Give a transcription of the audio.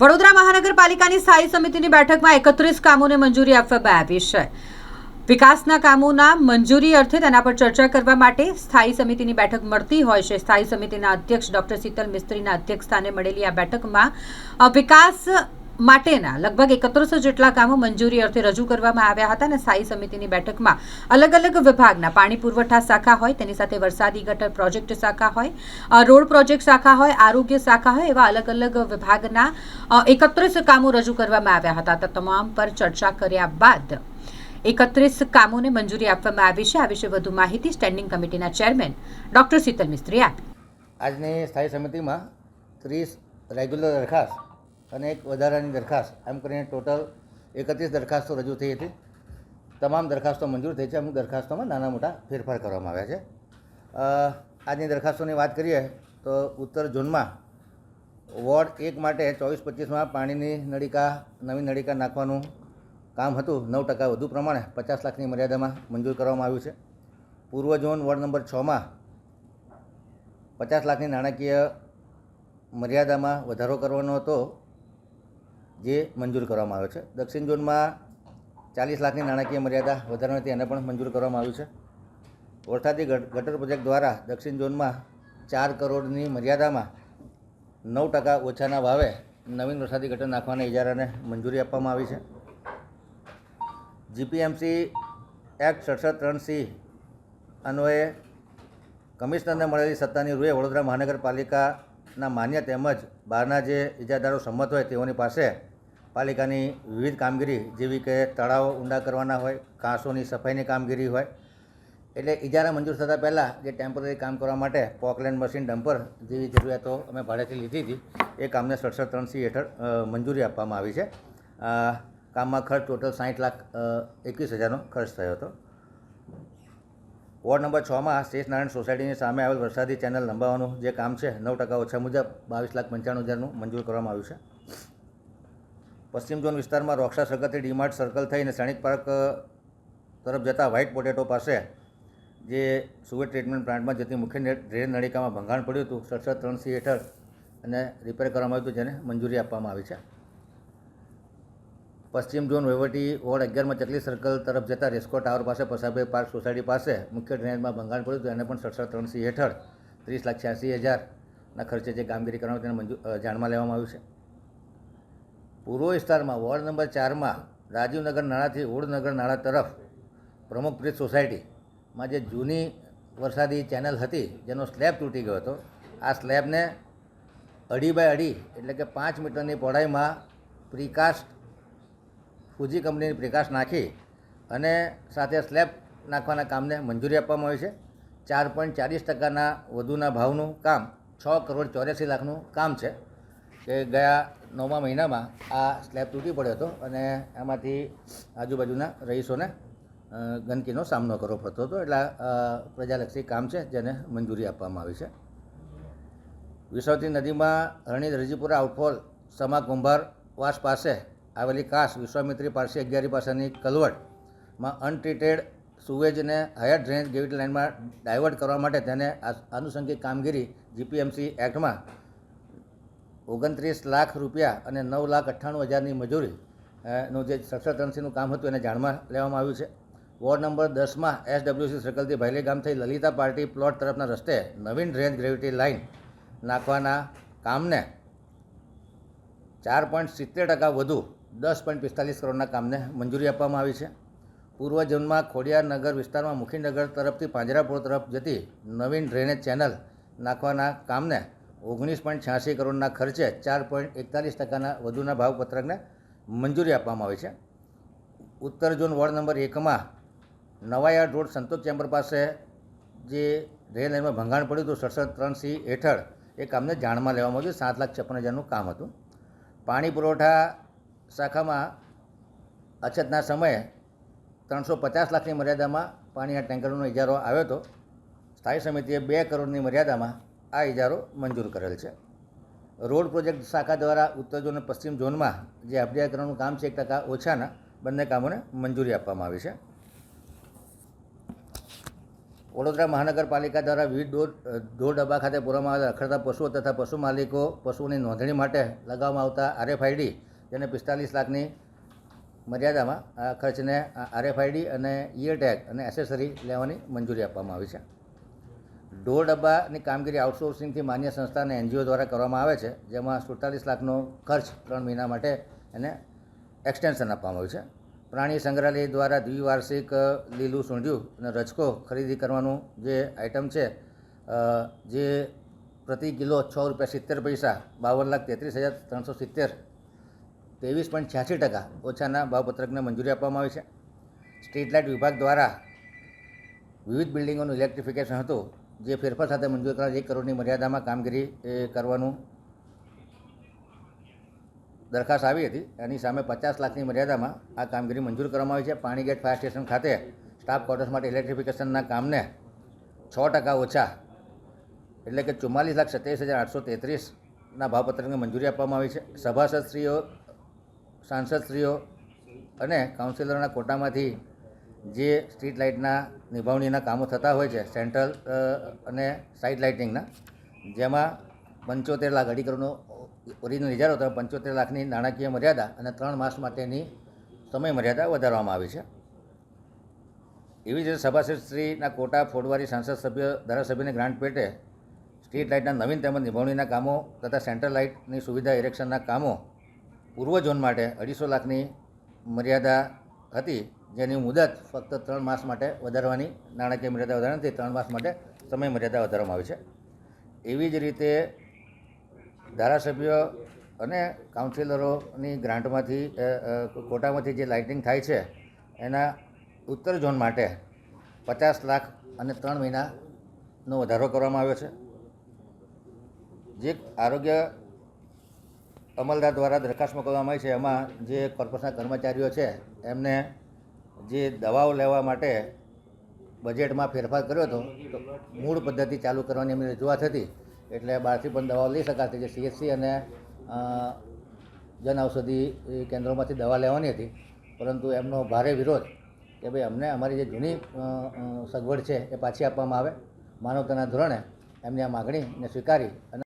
વડોદરા મહાનગરપાલિકાની સ્થાયી સમિતિની બેઠકમાં એકત્રીસ કામોને મંજૂરી આપવામાં આવી છે. વિકાસના કામોના મંજૂરી અર્થે તેના પર ચર્ચા કરવા માટે સ્થાયી સમિતિની બેઠક મળતી હોય છે. સ્થાયી સમિતિના અધ્યક્ષ ડોક્ટર શીતલ મિસ્ત્રીના અધ્યક્ષસ્થાને મળેલી આ બેઠકમાં વિકાસ માટેના લગભગ એકત્રીસો જેટલા કામો મંજૂરી અર્થે રજૂ કરવામાં આવ્યા હતા અને સ્થાયી સમિતિની બેઠકમાં અલગ અલગ વિભાગના પાણી પુરવઠા શાખા હોય, તેની સાથે વરસાદી ગટર પ્રોજેક્ટ શાખા હોય રોડ પ્રોજેક્ટ શાખા હોય, આરોગ્ય શાખા હોય, એવા અલગ અલગ વિભાગના એકત્રીસ કામો રજૂ કરવામાં આવ્યા હતા. તો તમામ પર ચર્ચા કર્યા બાદ એકત્રીસ કામોને મંજૂરી આપવામાં આવી છે. આ વિશે વધુ માહિતી સ્ટેન્ડિંગ કમિટીના ચેરમેન ડોક્ટર શીતલ મિસ્ત્રી આપી. આજની સ્થાયી સમિતિમાં ત્રીસ રેગ્યુલર દરખાસ્ત અને એક વધારાની દરખાસ્ત. એમ કરીને ટોટલ એકત્રીસ દરખાસ્તો રજૂ થઈ હતી. તમામ દરખાસ્તો મંજૂર થઈ છે. અમુક દરખાસ્તોમાં નાના મોટા ફેરફાર કરવામાં આવ્યા છે. આજની દરખાસ્તોની વાત કરીએ તો ઉત્તર ઝોનમાં વોર્ડ એક માટે ચોવીસ પચીસમાં પાણીની નળિકા, નવી નળિકા નાખવાનું કામ હતું. નવ ટકા વધુ પ્રમાણે પચાસ લાખની મર્યાદામાં મંજૂર કરવામાં આવ્યું છે. પૂર્વ ઝોન વોર્ડ નંબર છમાં પચાસ લાખની નાણાકીય મર્યાદામાં વધારો કરવાનો હતો. જે મંજૂર કરવામાં આવ્યો છે. દક્ષિણ ઝોનમાં ચાલીસ લાખની નાણાકીય મર્યાદા વધારાને તેને પણ મંજૂર કરવામાં આવ્યું છે. ગટ- ગટર પ્રોજેક્ટ દ્વારા દક્ષિણ ઝોનમાં ચાર કરોડની મર્યાદામાં નવ ટકા ઓછાના ભાવે નવીન વરસાદી ગટર નાખવાના ઇજારાને મંજૂરી આપવામાં આવી છે. જીપીએમસી એક્ટ સડસઠ ત્રણ સી અન્વયે કમિશનરને મળેલી સત્તાની રૂએ વડોદરા મહાનગરપાલિકાના માન્ય તેમજ બહારના જે ઇજાદારો સંમત હોય તેઓની પાસે પાલિકાની વિવિધ કામગીરી, જેવી કે તળાવો ઊંડા કરવાના હોય કાંસોની સફાઈની કામગીરી હોય, એટલે ઇજારા મંજૂર થતાં પહેલાં જે ટેમ્પરરી કામ કરવા માટે પોકલેન્ડ મશીન ડમ્પર જેવી જરૂરિયાતો અમે ભાડેથી લીધી હતી, એ કામને સડસઠ ત્રણ સી હેઠળ મંજૂરી આપવામાં આવી છે. કામમાં ખર્ચ ટોટલ સાઠ લાખ એકવીસ હજારનો ખર્ચ થયો હતો. વોર્ડ નંબર છમાં શેષ નારાયણ સોસાયટીની સામે આવેલ વરસાદી ચેનલ લંબાવવાનું જે કામ છે, નવ ટકા ઓછા મુજબ બાવીસ લાખ પંચાણું હજારનું મંજૂર કરવામાં આવ્યું છે. પશ્ચિમ ઝોન વિસ્તારમાં રોક્ષા સર્કલથી ડીમાર્ટ સર્કલ થઈને સૈનિક પાર્ક તરફ જતા વ્હાઇટ પોટેટો પાસે, જે સુવેટ ટ્રીટમેન્ટ પ્લાન્ટમાં જતી મુખ્ય ડ્રેન નળિકામાં ભંગાણ પડ્યું હતું, સડસઠ ત્રણ સી હેઠળ અને રિપેર કરવામાં આવ્યું હતું, જેને મંજૂરી આપવામાં આવી છે. પશ્ચિમ ઝોન વહીવટી વોર્ડ અગિયારમાં ચકલી સર્કલ તરફ જતા રેસ્કો ટાવર પાસે, પસાભાઈ પાર્ક સોસાયટી પાસે મુખ્ય ડ્રેનેજમાં ભંગાણ પડ્યું હતું, એને પણ સડસઠ ત્રણ સી હેઠળ ત્રીસ લાખ છ્યાસી હજારના ખર્ચે જે કામગીરી કરવાનું તેને મંજૂર જાણમાં લેવામાં આવ્યું છે. પૂર્વ વિસ્તારમાં વોર્ડ નંબર ચારમાં રાજીવનગર નાળાથી ઓળનગર નાળા તરફ પ્રમુખપ્રીત સોસાયટીમાં જે જૂની વરસાદી ચેનલ હતી, જેનો સ્લેબ તૂટી ગયો હતો, આ સ્લેબને અઢી બાય અઢી એટલે કે પાંચ મીટરની પહોળાઈમાં પ્રિકાસ્ટ ફૂજી કંપનીની પ્રિકાસ્ટ નાખી અને સાથે સ્લેબ નાખવાના કામને મંજૂરી આપવામાં આવી છે. ચાર પોઈન્ટ ચાલીસ ટકાના વધુના ભાવનું કામ, છ કરોડ ચોર્યાસી લાખનું કામ છે. કે ગયા નવમા મહિનામાં આ સ્લેબ તૂટી પડ્યો હતો અને એમાંથી આજુબાજુના રહીશોને ગંદકીનો સામનો કરવો પડતો હતો. એટલે પ્રજાલક્ષી કામ છે જેને મંજૂરી આપવામાં આવી છે. વિશ્વતી નદીમાં હરણી રજીપુરા આઉટફોલ સમા કુંભારવાસ પાસે આવેલી કાસ વિશ્વામિત્રી પારસી અગિયારી પાસેની કલવટમાં અનટ્રીટેડ સુવેજને હાયર ડ્રેનેજ ગેવિટ લાઇનમાં ડાયવર્ટ કરવા માટે તેને આનુષંગિક કામગીરી જીપીએમસી એક્ટમાં ઓગણત્રીસ લાખ રૂપિયા અને નવ લાખ અઠ્ઠાણું હજારની મજૂરી નું જે સક્ષત્રંસીનું કામ હતું એને જાણમાં લેવામાં આવ્યું છે. વોર્ડ નંબર દસમાં એસડબ્લ્યુસી સર્કલથી ભાઈલી ગામ થઈ લલિતા પાર્ટી પ્લોટ તરફના રસ્તે નવીન રેન્જ ગ્રેવિટી લાઇન નાખવાના કામને ચાર પોઈન્ટ સિત્તેર ટકા વધુ, દસ પોઈન્ટ પિસ્તાલીસ કરોડના કામને મંજૂરી આપવામાં આવી છે. પૂર્વ ખોડિયાર નગર વિસ્તારમાં મુખીનગર તરફથી પાંજરાપોળ તરફ જતી નવીન ડ્રેનેજ ચેનલ નાખવાના કામને ઓગણીસ પોઈન્ટ છ્યાસી કરોડના ખર્ચે ચાર પોઈન્ટ એકતાલીસ ટકાના વધુના ભાવપત્રકને મંજૂરી આપવામાં આવી છે. ઉત્તર ઝોન વોર્ડ નંબર એકમાં નવાયાર્ડ રોડ સંતોષ ચેમ્બર પાસે જે રેલ લાઇનમાં ભંગાણ પડ્યું હતું, સડસઠ ત્રણ સી હેઠળ એ કામને જાણમાં લેવામાં આવ્યું સાત લાખ છપ્પન હજારનું કામ હતું. પાણી પુરવઠા શાખામાં અછતના સમયે ત્રણસો પચાસ લાખની મર્યાદામાં પાણીના ટેન્કરનો ઇજારો આવ્યો હતો. સ્થાયી સમિતિએ બે કરોડની મર્યાદામાં આ ઇજારો મંજૂર કરેલ છે. રોડ પ્રોજેક્ટ શાખા દ્વારા ઉત્તર ઝોન અને પશ્ચિમ ઝોનમાં જે અપડેટ કામ છે, એક ટકા ઓછાના બંને કામોને મંજૂરી આપવામાં આવી છે. વડોદરા મહાનગરપાલિકા દ્વારા વિવિધ ઢોર ડબ્બા ખાતે પૂરવામાં આવેલા રખડતા પશુઓ તથા પશુ માલિકો, પશુઓની નોંધણી માટે લગાવવામાં આવતા આરએફઆઈડી જેને પિસ્તાલીસ લાખની મર્યાદામાં ખર્ચને આરએફઆઈડી અને ઇયર ટેગ અને એસેસરી લેવાની મંજૂરી આપવામાં આવી છે. ઢોર ડબ્બાની કામગીરી આઉટસોર્સિંગથી માન્ય સંસ્થા અને એનજીઓ દ્વારા કરવામાં આવે છે, જેમાં સુડતાલીસ લાખનો ખર્ચ ત્રણ મહિના માટે એને એક્સટેન્શન આપવામાં આવ્યું છે. પ્રાણી સંગ્રહાલય દ્વારા દ્વિવાર્ષિક લીલું સૂંઢ્યું અને રજકો ખરીદી કરવાનું જે આઇટમ છે જે પ્રતિ કિલો છ રૂપિયા સિત્તેર પૈસા, બાવન લાખ તેત્રીસ હજાર ત્રણસો સિત્તેર, ત્રેવીસ પોઈન્ટ છ્યાસી ટકા ઓછાના ભાવપત્રકને મંજૂરી આપવામાં આવી છે. સ્ટ્રીટ લાઇટ વિભાગ દ્વારા વિવિધ બિલ્ડિંગોનું ઇલેક્ટ્રિફિકેશન હતું. જે ફેરફાર સાથે મંજૂર કરાયેલ એક કરોડની મર્યાદામાં કામગીરી કરવાનું દરખાસ્ત આવી હતી. એની સામે પચાસ લાખની મર્યાદામાં આ કામગીરી મંજૂર કરવામાં આવી છે. પાણીગેટ ફાયર સ્ટેશન ખાતે સ્ટાફ ક્વાર્ટર્સ માટે ઇલેક્ટ્રિફિકેશનના કામને છ ટકા ઓછા, એટલે કે ચુમ્માલીસ લાખ સત્યાવીસ હજાર આઠસો તેત્રીસના ભાવપત્રકને મંજૂરી આપવામાં આવી છે. સભાસદશ્રીઓ, સાંસદશ્રીઓ અને કાઉન્સિલરોના કોટામાંથી જે સ્ટ્રીટ લાઇટના નિભાવણીના કામો થતા હોય છે, સેન્ટ્રલ અને સાઇડ લાઇટિંગના, જેમાં પંચોતેર લાખ અઢી કરોડનો ઓરિજિનલ ઇજારો હતો પંચોતેર લાખની નાણાકીય મર્યાદા અને ત્રણ માસ માટેની સમય મર્યાદા વધારવામાં આવી છે. એવી જ રીતે સભાસદશ્રીના કોટા ફોડવારી સાંસદ સભ્ય, ધારાસભ્યની ગ્રાન્ટ પેટે સ્ટ્રીટ લાઇટના નવીન તેમજ નિભાવણીના કામો તથા સેન્ટ્રલ લાઇટની સુવિધા ઇરેક્શનના કામો પૂર્વ ઝોન માટે અઢીસો લાખની મર્યાદા હતી. જેની મુદત ફક્ત ત્રણ માસ માટે વધારવાની, નાણાકીય મર્યાદા વધારવાથી ત્રણ માસ માટે સમય મર્યાદા વધારવામાં આવી છે. એવી જ રીતે ધારાસભ્યો અને કાઉન્સિલરોની ગ્રાન્ટમાંથી કોટામાંથી જે લાઇટિંગ થાય છે, એના ઉત્તર ઝોન માટે પચાસ લાખ અને ત્રણ મહિનાનો વધારો કરવામાં આવ્યો છે. જે આરોગ્ય અમલદાર દ્વારા દરખાસ્ત મોકલવામાં આવી છે, એમાં જે કોર્પોરેશનના કર્મચારીઓ છે, એમને જે દવાઓ લેવા માટે બજેટમાં ફેરફાર કર્યો હતો, તો મૂળ પદ્ધતિ ચાલુ કરવાની એમની રજૂઆત હતી. એટલે બહારથી પણ દવાઓ લઈ શકાતી જે સીએચસી અને જન ઔષધિ કેન્દ્રોમાંથી દવા લેવાની હતી. પરંતુ એમનો ભારે વિરોધ કે ભાઈ અમને અમારી જે જૂની સગવડ છે એ પાછી આપવામાં આવે. માનવતાના ધોરણે એમની આ માગણીને સ્વીકારી અને